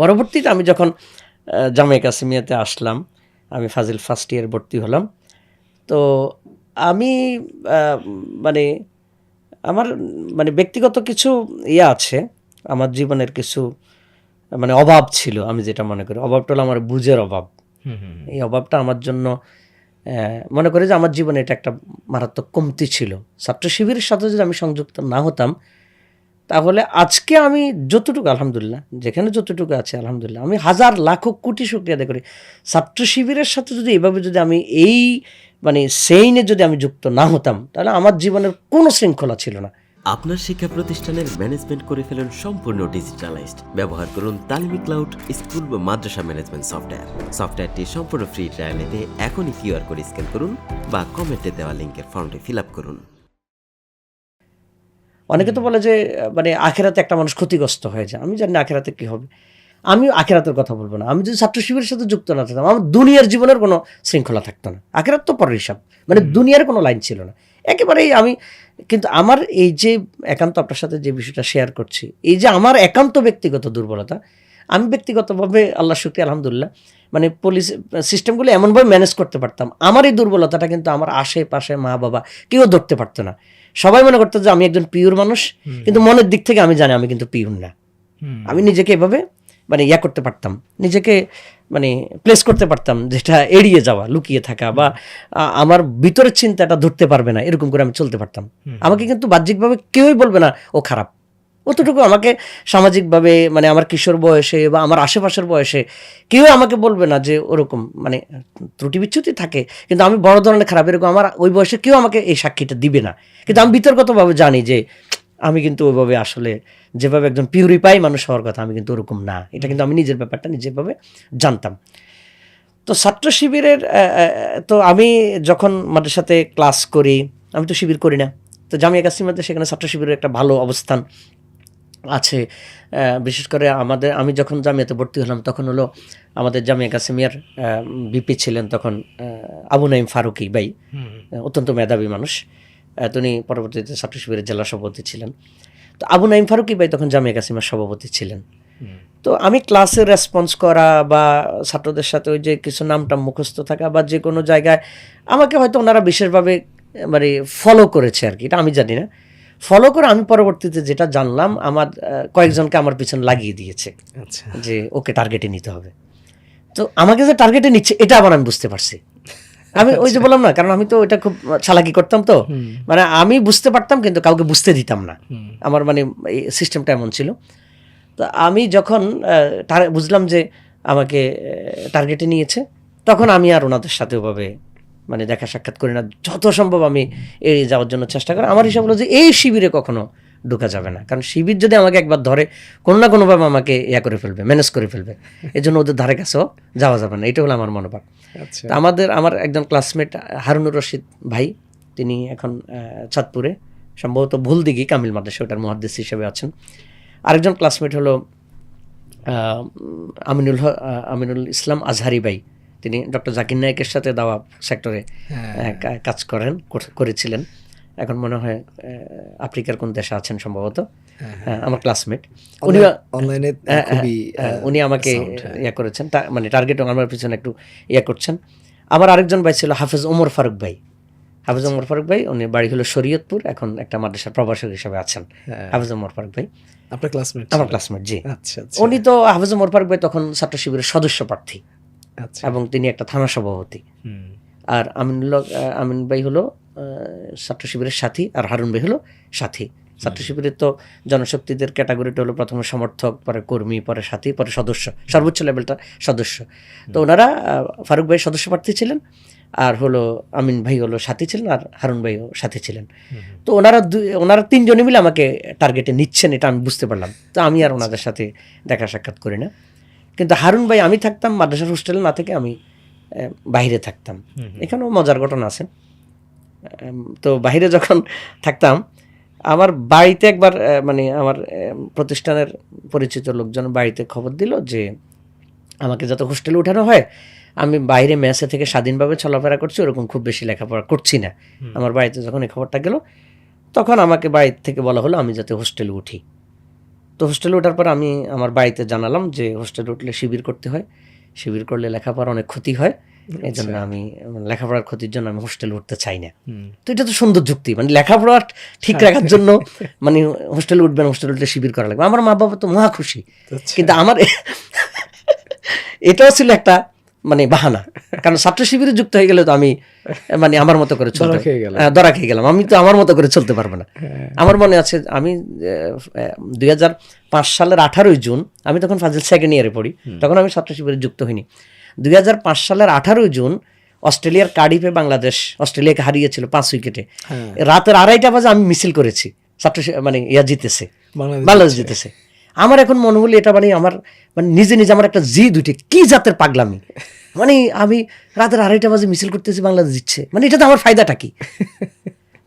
পরবর্তীতে আমি যখন জামাই কাসিমিয়াতে আসলাম আমি ফাজিল ফার্স্ট ইয়ার ভর্তি হলাম। তো আমি মানে আমার মানে ব্যক্তিগত কিছু ইয়ে আছে আমার জীবনের কিছু মানে অভাব ছিল আমি যেটা মনে করি। অভাবটা হলো আমার বুঝের অভাব। এই অভাবটা আমার জন্য মনে করি যে আমার জীবনে এটা একটা মারাত্মক কমতি ছিল। ছাত্র শিবিরের সাথে যদি আমি সংযুক্ত না হতাম তাহলে আজকে আমি যতটুকু, আলহামদুলিল্লাহ, যেখানে যতটুকু আছে, আলহামদুলিল্লাহ, আমি হাজার, লাখো, কোটি শুক্রিয়া আদায় করি। ছাত্র শিবিরের সাথে যদি এভাবে যদি আমি এই মানে সেইনে যদি আমি যুক্ত না হতাম, তাহলে আমার জীবনের কোনো শৃঙ্খলা ছিল না। আপনার শিক্ষা প্রতিষ্ঠানের ম্যানেজমেন্ট করে ফেলুন সম্পূর্ণ ডিজিটালাইজড। ব্যবহার করুন তালিমি ক্লাউড, স্কুল বা মাদ্রাসা ম্যানেজমেন্ট সফটওয়্যার। সফটওয়্যারটি সম্পূর্ণ ফ্রি ট্রায়াল নিতে এখনই কিউআর কোড স্ক্যান করুন বা কমেন্টে দেওয়া লিঙ্কের ফর্মটি ফিল আপ করুন। অনেকে তো বলে যে মানে আখেরাতে একটা মানুষ ক্ষতিগ্রস্ত হয়ে যায়। আমি জানি না আখেরাতে কি হবে। আমি আখেরাতের কথা বলব না। আমি যদি ছাত্র শিবিরের সাথে যুক্ত না থাকতাম আমার দুনিয়ার জীবনের কোনো শৃঙ্খলা থাকতো না। আখেরাত তো পরের হিসাব। মানে দুনিয়ার কোনো লাইন ছিল না। একেবারেই আমি কিন্তু আমার এই যে একান্ত আপনার সাথে যে বিষয়টা শেয়ার করছি এই যে আমার একান্ত ব্যক্তিগত দুর্বলতা আমি ব্যক্তিগতভাবে আল্লাহ শুক্রিয়া আলহামদুলিল্লাহ মানে পুলিশ সিস্টেমগুলো এমনভাবে ম্যানেজ করতে পারতাম। আমার এই দুর্বলতাটা কিন্তু আমার আশেপাশে মা বাবা কেউ ধরতে পারতো না। সবাই মনে করতো যে আমি একজন পিওর মানুষ কিন্তু মনের দিক থেকে আমি জানি আমি কিন্তু পিওর না। আমি নিজেকে এভাবে মানে ইয়া করতে পারতাম। নিজেকে মানে প্লেস করতে পারতাম যেটা এড়িয়ে যাওয়া লুকিয়ে থাকা বা আমার ভিতরের চিন্তাটা ধরতে পারবে না এরকম করে আমি চলতে পারতাম। আমাকে কিন্তু বাহ্যিকভাবে কেউই বলবে না ও খারাপ। অতটুকু আমাকে সামাজিকভাবে মানে আমার কিশোর বয়সে বা আমার আশেপাশের বয়সে কেউ আমাকে বলবে না যে ওরকম মানে ত্রুটি বিচ্যুতি থাকে। কিন্তু আমি বড় ধরনের খারাপ, এরকম আমার ওই বয়সে কেউ আমাকে এই সাক্ষীটা দিবে না। কিন্তু আমি বিতর্কতভাবে জানি যে আমি কিন্তু ওইভাবে আসলে যেভাবে একজন পিউরিফাই মানুষ হওয়ার কথা আমি কিন্তু ওরকম না। এটা কিন্তু আমি নিজের ব্যাপারটা নিজেভাবে জানতাম। তো ছাত্র শিবিরের তো আমি যখন আমাদের সাথে ক্লাস করি, আমি তো শিবির করি না। তো জামিয়া কাসিমাতে সেখানে ছাত্র শিবিরের একটা ভালো অবস্থান আছে। বিশেষ করে আমাদের আমি যখন জামিয়াতে ভর্তি হলাম তখন হলো আমাদের জামিয়া কাসিমিয়ার বিপি ছিলেন তখন আবু নাইম ফারুকি ভাই। অত্যন্ত মেধাবী মানুষ। তিনি পরবর্তীতে ছাত্র শিবিরের জেলা সভাপতি ছিলেন। তো আবু নাইম ফারুকি ভাই তখন জামিয়া কাসিমার সভাপতি ছিলেন। তো আমি ক্লাসে রেসপন্স করা বা ছাত্রদের সাথে ওই যে কিছু নামটা মুখস্থ থাকা বা যে কোনো জায়গায় আমাকে হয়তো ওনারা বিশেষভাবে মানে ফলো করেছে আর কি। এটা আমি জানি না। ফলো করে আমি পরবর্তীতে যেটা জানলাম আমার কয়েকজনকে আমার পিছনে লাগিয়ে দিয়েছে আচ্ছা। যে ওকে টার্গেটে নিতে হবে। তো আমাকে যে টার্গেটে নিচ্ছে এটা আবার আমি বুঝতে পারছি। আমি ওই যে বললাম না কারণ আমি তো এটা খুব চালাকি করতাম তো। মানে আমি বুঝতে পারতাম কিন্তু কাউকে বুঝতে দিতাম না। আমার মানে এই সিস্টেমটা এমন ছিল। তো আমি যখন বুঝলাম যে আমাকে টার্গেটে নিয়েছে তখন আমি আর ওনাদের সাথে ওভাবে মানে দেখা সাক্ষাৎ করি না যত সম্ভব আমি এড়িয়ে যাওয়ার জন্য চেষ্টা করি। আমার হিসাব হলো যে এই শিবিরে কখনো ঢোকা যাবে না। কারণ শিবির যদি আমাকে একবার ধরে কোনো না কোনোভাবে আমাকে ইয়া করে ফেলবে ম্যানেজ করে ফেলবে। এই জন্য ওদের ধারে কাছেও যাওয়া যাবে না। এটা হলো আমার মনোভাব। আচ্ছা। আমাদের আমার একজন ক্লাসমেট হারুনুর রশিদ ভাই তিনি এখন চাঁদপুরে। সম্ভবত ভুলদিঘি কামিল মাদ্রাসা ওটার মহাদ্দেশ হিসেবে আছেন। আরেকজন ক্লাসমেট হলো আমিনুল হ- আমিনুল ইসলাম আজহারি ভাই। তিনি ডক্টর জাকির নায়কের সাথে দাওয়া সেক্টরে কাজ করেন করেছিলেন। এখন মনে হয় আফ্রিকার কোন দেশে আছেন সম্ভবত। হ্যাঁ, আমার ক্লাসমেট উনি অনলাইনে হ্যাঁ, হ্যাঁ, উনি আমাকে হ্যাঁ। ইয়ে করেছেন। মানে টার্গেট আমার পিছনে একটু ইয়ে করছেন। আমার আরেকজন ভাই ছিল হাফেজ ওমর ফারুক ভাই। হাফেজ ওমর ফারুক ভাই উনি বাড়ি হলো শরীয়তপুর এখন একটা মাদ্রাসার প্রভাষক হিসেবে আছেন। হ্যাঁ। হাফেজ ওমর ফারুক ভাই। আপনার ক্লাসমেট আমার ক্লাসমেট জি। আচ্ছা আচ্ছা। উনি তো হাফেজ ওমর ফারুক ভাই তখন ছাত্র শিবিরের সদস্য প্রার্থী। আচ্ছা এবং তিনি একটা থানা সভাপতি। আর আমিনুল্লাহ আমিন ভাই হলো ছাত্র শিবিরের সাথী আর হারুন ভাই হলো সাথী। ছাত্র শিবিরের তো জনশক্তিদের ক্যাটাগরিটা হলো প্রথমে সমর্থক পরে কর্মী পরে সাথী পরে সদস্য সর্বোচ্চ লেভেলটা সদস্য। তো ওনারা ফারুক ভাই সদস্য প্রার্থী ছিলেন আর হলো আমিন ভাই হলো সাথী ছিলেন আর হারুন ভাইও সাথী ছিলেন। তো ওনারা দুই ওনারা তিনজনে মিলে আমাকে টার্গেটে নিচ্ছেন এটা আমি বুঝতে পারলাম। তো আমি আর ওনাদের সাথে দেখা সাক্ষাৎ করি না। কিন্তু হারুন ভাই আমি থাকতাম মাদ্রাসার হোস্টেলে না থেকে আমি বাইরে থাকতাম। এখানেও মজার ঘটনা আছে। তো বাইরে যখন থাকতাম আমার বাড়িতে একবার মানে আমার প্রতিষ্ঠানের পরিচিত লোকজন বাড়িতে খবর দিল যে আমাকে যাতে হোস্টেলে উঠানো হয় আমি বাইরে মেসে থেকে স্বাধীনভাবে চলাফেরা করছি ওরকম খুব বেশি লেখাপড়া করছি না। আমার বাড়িতে যখন এই খবরটা গেল তখন আমাকে বাড়ি থেকে বলা হলো আমি যাতে হোস্টেলে উঠি। তো হোস্টেলে ওঠার পর আমি আমার বাড়িতে জানালাম যে হোস্টেলে উঠলে শিবির করতে হয়। শিবির করলে লেখাপড়া অনেক ক্ষতি হয়। এই জন্য আমি মানে লেখাপড়ার ক্ষতির জন্য আমি হোস্টেলে উঠতে চাই না। তো এটা তো সুন্দর যুক্তি মানে লেখাপড়া ঠিক রাখার জন্য মানে হোস্টেলে উঠবেন হোস্টেলে উঠলে শিবির করা লাগবে। আমার মা বাবা তো মহা খুশি। আচ্ছা। কিন্তু আমার এটাও ছিল একটা মানে বাহানা। কারণ ছাত্র শিবিরে যুক্ত হয়ে গেলে তো আমি মানে আমার মতো করে চলতে খেয়ে। হ্যাঁ, ধরা খেয়ে গেলাম। আমি তো আমার মতো করে চলতে পারব না। হ্যাঁ। আমার মনে আছে আমি দুই হাজার পাঁচ সালের আঠারোই জুন আমি তখন ফাজিল সেকেন্ড ইয়ারে পড়ি। তখন আমি ছাত্র শিবিরে যুক্ত হইনি। দুই হাজার পাঁচ সালের আঠারোই জুন অস্ট্রেলিয়ার কার্ডিফে বাংলাদেশ অস্ট্রেলিয়াকে হারিয়েছিল পাঁচ উইকেটে। হ্যাঁ। রাতের আড়াইটা বাজে আমি মিছিল করেছি। ছাত্র মানে ইয়া জিতেছে। বাংলাদেশ জিতেছে। আমার এখন মনে হলো এটা মানে আমার মানে নিজে নিজে আমার একটা জি দুইটে কি জাতের পাগলামি? মানে আমি রাতের আড়াইটা বাজে মিছিল করতেছি, বাংলাদেশ দিচ্ছে মানে এটা তো আমার ফায়দাটা কি?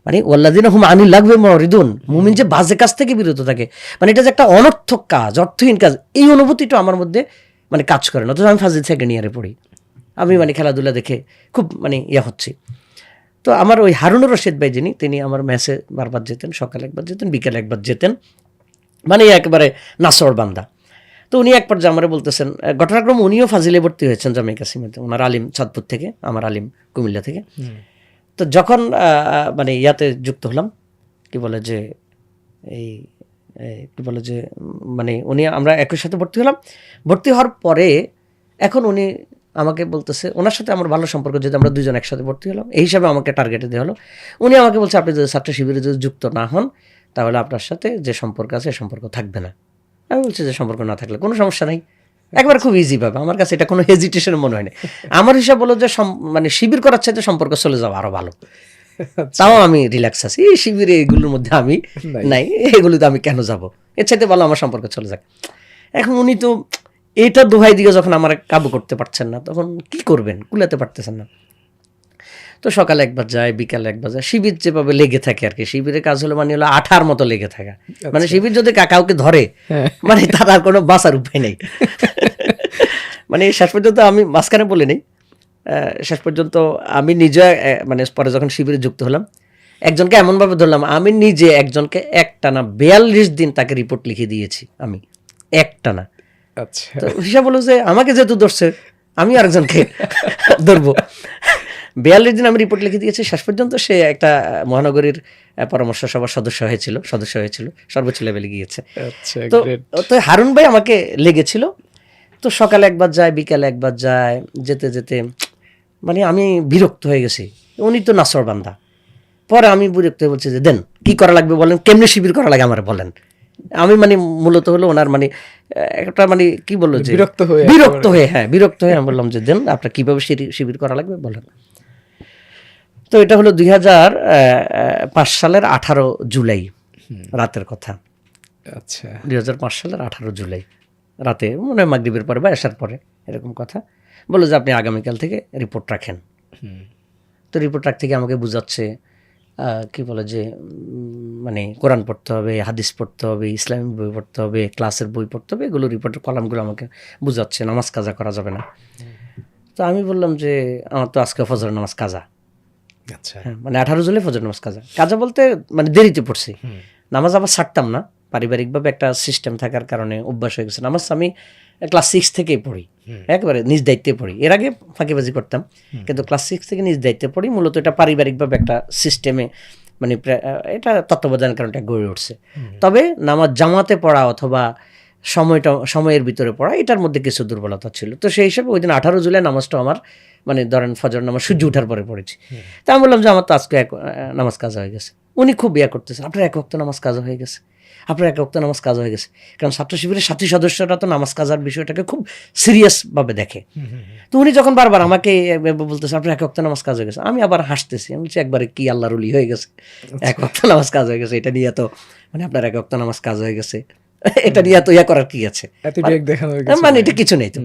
মানে ওল্লাদিন হুম আনি লাগবে মরিদুন, মুমিন যে বাজে কাজ থেকে বিরত থাকে। মানে এটা যে একটা অনর্থক কাজ, অর্থহীন কাজ, এই অনুভূতিটা আমার মধ্যে মানে কাজ করে না। অথচ আমি ফাজিল সেকেন্ড ইয়ারে পড়ি। আমি মানে খেলাধুলা দেখে খুব মানে ইয়া হচ্ছে। তো আমার ওই হারুনুর রশিদ ভাই যিনি, তিনি আমার ম্যাচে বারবার যেতেন, সকালে একবার যেতেন, বিকেলে একবার যেতেন। মানে একেবারে নাসর বান্দা। তো উনি এক পর্যায়ে আমার বলতেছেন ঘটনাক্রম উনিও ফাজিলে ভর্তি হয়েছেন জামাই কাসিমেতে। ওনার আলিম চাঁদপুর থেকে আমার আলিম কুমিল্লা থেকে। তো যখন মানে ইয়াতে যুক্ত হলাম কি বলে যে এই এই কি বলে যে মানে উনি আমরা একই সাথে ভর্তি হলাম। ভর্তি হওয়ার পরে এখন উনি আমাকে বলতেছে ওনার সাথে আমার ভালো সম্পর্ক যদি আমরা দুজন একসাথে ভর্তি হলাম এই হিসাবে আমাকে টার্গেটে দেওয়া হলো। উনি আমাকে বলছে আপনি যদি ছাত্র শিবিরে যদি যুক্ত না হন তাহলে আপনার সাথে যে সম্পর্ক আছে সে সম্পর্ক থাকবে না। আমি বলছি যে সম্পর্ক না থাকলে কোনো সমস্যা নাই। একবার খুব ইজি পাবে আমার কাছে এটা কোনো হেজিটেশন মনে হয় না আমার হিসাব বলো যে মানে শিবির করার চাইতে সম্পর্ক চলে যাওয়া আরও ভালো। তাও আমি রিল্যাক্স আছি। এই শিবিরে এগুলোর মধ্যে আমি নাই। নাই এগুলোতে আমি কেন যাব? এর চাইতে ভালো আমার সম্পর্ক চলে যাক। এখন উনি তো এটা দোহাই দিয়ে যখন আমার কাবু করতে পারছেন না তখন কি করবেন? কুলাতে পারতেছেন না। তো সকালে একবার যায় বিকালে একবার যায়। শিবির যেভাবে লেগে থাকে আর কি শিবিরের কাজ হলো মানে হলো আঠার মতো লেগে থাকা। মানে শিবির যদি কাউকে ধরে হ্যাঁ। মানে তার আর কোনো বাঁচার উপায় নেই। মানে শেষ পর্যন্ত আমি মাঝখানে বলে নেই শেষ পর্যন্ত আমি নিজে মানে পরে যখন শিবিরে যুক্ত হলাম একজনকে এমনভাবে ধরলাম আমি নিজে একজনকে একটানা বিয়াল্লিশ দিন তাকে রিপোর্ট লিখে দিয়েছি আমি। একটানা। আচ্ছা। তো হিসাব হলো যে আমাকে যেহেতু ধরছে আমি আরেকজনকে ধরবো। বিয়াল্লিশ দিন আমি রিপোর্ট লিখে দিয়েছি শেষ পর্যন্ত সে একটা মহানগরীর পরামর্শ সভার সদস্য হয়েছিল সদস্য হয়েছিল সর্বোচ্চ লেভেলে গিয়েছে। আচ্ছা তো তো হারুন ভাই আমাকে লেগেছিল তো সকালে একবার যায় বিকালে একবার যায় যেতে যেতে মানে আমি বিরক্ত হয়ে গেছি। উনি তো নাসর বান্দা। পরে আমি বিরক্ত হয়ে বলছি যে দেন কি করা লাগবে বলেন? কেমনি শিবির করা লাগে আমার বলেন? আমি মানে মূলত হলো ওনার মানে একটা মানে কি বলল যে? বিরক্ত হয়ে বিরক্ত হয়ে হ্যাঁ বিরক্ত হয়ে আমি বললাম যে দেন আপনার কীভাবে শিবির- করা লাগবে? বলেন তো এটা হলো দুই হাজার পাঁচ সালের আঠারো জুলাই রাতের কথা। আচ্ছা। দুই হাজার পাঁচ সালের আঠারো জুলাই রাতে মনে হয় মাগরীবের পরে বা আসার পরে এরকম কথা। বলল যে আপনি আগামীকাল থেকে রিপোর্ট রাখেন। তো রিপোর্ট রাখতে গিয়ে আমাকে বুঝাচ্ছে কি বলে যে মানে কোরআন পড়তে হবে হাদিস পড়তে হবে ইসলামিক বই পড়তে হবে ক্লাসের বই পড়তে হবে এগুলো রিপোর্টের কলামগুলো আমাকে বুঝাচ্ছে নামাজ কাজা করা যাবে না। তো আমি বললাম যে আমার তো আজকে ফজর নামাজ কাজা। আচ্ছা। হ্যাঁ মানে আঠারো জুলাই ফজর নামাজ কাজা। কাজা বলতে মানে দেরিতে পড়ছি। নামাজ আবার ছাড়তাম না। পারিবারিকভাবে একটা সিস্টেম থাকার কারণে অভ্যাস হয়ে গেছে। নামাজ আমি ক্লাস সিক্স থেকেই পড়ি। একেবারে নিজ দায়িত্বে পড়ি। এর আগে ফাঁকিবাজি করতাম। কিন্তু ক্লাস সিক্স থেকে নিজ দায়িত্বে পড়ি। মূলত এটা পারিবারিকভাবে একটা সিস্টেমে মানে এটা তত্ত্বাবধানের কারণে এটা গড়ে উঠছে। তবে নামাজ জামাতে পড়া অথবা সময়টা সময়ের ভিতরে পড়া এটার মধ্যে কিছু দুর্বলতা ছিল। তো সেই হিসাবে ওই দিন আঠারো জুলাই নামাজটা আমার মানে ধরেন ফজর নামাজ সূর্য উঠার পরে পড়েছি। তা আমি বললাম যে আমার তো আজকে এক নামাজ কাজ হয়ে গেছে। উনি খুব ইয়া করতেছেন আপনার এক ওয়াক্ত নামাজ কাজ হয়ে গেছে? আপনার এক ওয়াক্ত নামাজ কাজ হয়ে গেছে। কারণ ছাত্র শিবিরের সাথী সদস্যরা তো নামাজ কাজার বিষয়টাকে খুব সিরিয়াসভাবে দেখে। তো উনি যখন বারবার আমাকে বলতেছে আপনার এক ওয়াক্ত নামাজ কাজ হয়ে গেছে। আমি আবার হাসতেছি। আমি বলছি একবারে কি আল্লাহ রুলি হয়ে গেছে? এক ওয়াক্ত নামাজ কাজ হয়ে গেছে এটা নিয়ে তো মানে আপনার এক ওয়াক্ত নামাজ কাজ হয়ে গেছে? এটা নিয়ে তো ইয়া করার কি আছে? অ্যাটিটিউড মানে এটা কিছু নেই তো।